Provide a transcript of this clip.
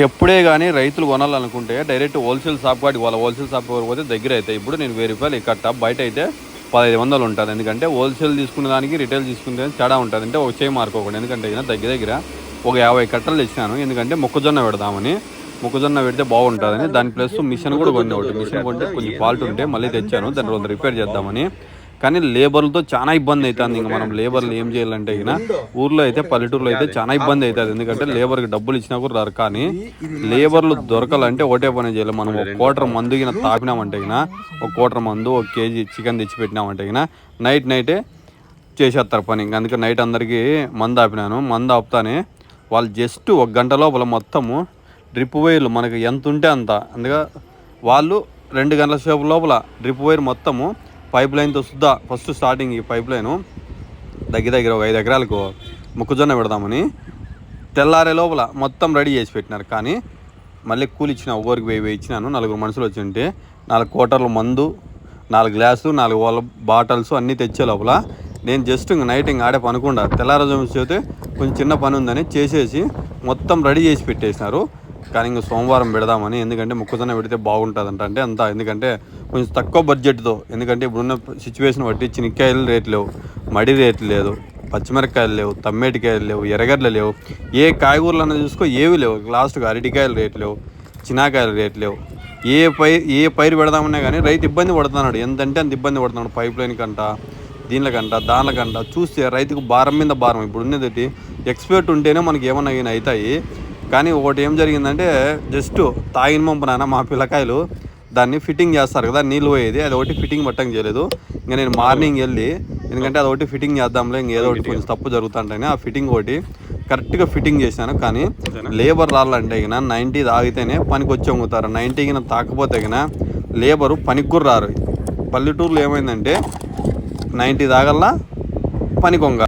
ఎప్పుడే కానీ రైతులు కొనాలనుకుంటే డైరెక్ట్ హోల్సేల్ షాప్ కాడికి వాళ్ళ హోల్సేల్ షాప్ వరకు పోతే దగ్గర అయితే. ఇప్పుడు నేను వెయ్యి రూపాయలు ఇక్కడ కట్ట. బయట అయితే పదహైదు వందలు ఉంటుంది. ఎందుకంటే హోల్సేల్ తీసుకునే దానికి రిటైల్ తీసుకునే తేడా ఉంటుంది. అంటే ఒక చేయి మార్కోకండి ఎందుకంటే ఈయన దగ్గర దగ్గర ఒక యాభై కట్టలు తెచ్చినాను. ఎందుకంటే మొక్కజొన్న పెడదామని. మొక్కజొన్న పెడితే బాగుంటుందని. దాని ప్లస్ మిషన్ కూడా కొన్ని ఒకటి. మిషన్ కొంటే కొంచెం ఫాల్ట్ ఉంటే మళ్ళీ తెచ్చాను. దాన్ని రెండు రిపేర్ చేద్దామని. కానీ లేబర్లతో చాలా ఇబ్బంది అవుతుంది. ఇంకా మనం లేబర్లు ఏం చేయాలంటే ఇక ఊర్లో అయితే పల్లెటూరులో అయితే చాలా ఇబ్బంది అవుతుంది. ఎందుకంటే లేబర్కి డబ్బులు ఇచ్చినా కూడా రారు. కానీ లేబర్లు దొరకాలంటే ఒకటే పని చేయాలి. మనం ఒక కోటర్ మందు గిన తాపినామంటే గిన ఒక కోటర్ మందు ఒక కేజీ చికెన్ తెచ్చి పెట్టినామంటే గిన నైట్ నైటే చేసేస్తారు పని. ఇంకా అందుకే నైట్ అందరికీ మందు ఆపినాను. మందు ఆపుతానే వాళ్ళు జస్ట్ ఒక గంట లోపల మొత్తము డ్రిప్ వైర్లు మనకి ఎంత ఉంటే అంత. అందుకే వాళ్ళు రెండు గంటల సేపు లోపల డ్రిప్ వైర్ మొత్తము పైప్ లైన్తో సుద్దా ఫస్ట్ స్టార్టింగ్ ఈ పైప్ లైను. దగ్గర దగ్గర ఒక ఐదు ఎకరాలకు మొక్కజొన్న పెడదామని. తెల్లారే లోపల మొత్తం రెడీ చేసి పెట్టినారు. కానీ మళ్ళీ కూలి ఇచ్చిన ఒక్కొరికి వెయ్యి ఇచ్చినాను. నలుగురు మనుషులు వచ్చి ఉంటే నాలుగు కోటర్ల మందు నాలుగు గ్లాసులు నాలుగు వాళ్ళ బాటిల్స్ అన్నీ తెచ్చే లోపల నేను జస్ట్ ఇంక నైట్ ఇంక ఆడే పనుకుండా. తెల్లారోజు చేస్తే కొంచెం చిన్న పని ఉందని చేసేసి మొత్తం రెడీ చేసి పెట్టేసినారు. కానీ ఇంక సోమవారం పెడదామని. ఎందుకంటే మొక్కజొన్న పెడితే బాగుంటుందంట అంటే అంతా. ఎందుకంటే కొంచెం తక్కువ బడ్జెట్తో ఎందుకంటే ఇప్పుడున్న సిచ్యువేషన్ బట్టి చినిక్కాయలు రేట్ లేవు మడి రేట్ లేదు పచ్చిమిరపకాయలు లేవు తమ్మేటికాయలు లేవు ఎర్రగడ్డలు లేవు ఏ కాయగూరలు అన్న చూసుకో ఏవి లేవు. లాస్ట్గా అరటికాయలు రేట్ లేవు చినాకాయలు రేట్ లేవు. ఏ పై ఏ పైరు పెడదామన్నా కానీ రైతు ఇబ్బంది పడుతున్నాడు. ఎంతంటే అంత ఇబ్బంది పడుతున్నాడు పైప్ లైన్ కంట దీనికంట దానికంట చూస్తే రైతుకు భారం మీద భారం. ఇప్పుడు ఉన్నది ఎక్స్పర్ట్ ఉంటేనే మనకి ఏమన్నా అవుతాయి. కానీ ఒకటి ఏం జరిగిందంటే జస్ట్ తాగిన పంపనాన మా పిల్లకాయలు దాన్ని ఫిట్టింగ్ చేస్తారు కదా నీళ్ళు పోయేది. అది ఒకటి ఫిట్టింగ్ పట్టం చేయలేదు. ఇంకా నేను మార్నింగ్ వెళ్ళి ఎందుకంటే అది ఒకటి ఫిట్టింగ్ చేద్దాంలే ఇంక ఏదో ఒకటి కొంచెం తప్పు జరుగుతుంటేనే ఆ ఫిట్టింగ్ ఒకటి కరెక్ట్గా ఫిట్టింగ్ చేశాను. కానీ లేబర్ రాళ్ళంటే గిన నైంటీ తాగితేనే పనికి వచ్చి అమ్ముతారు నైంటీ గిన తాకపోతే గిన లేబరు పనికి కూడా రారు. పల్లెటూరులో ఏమైందంటే నైంటీ తాగల్లా పని కొంగ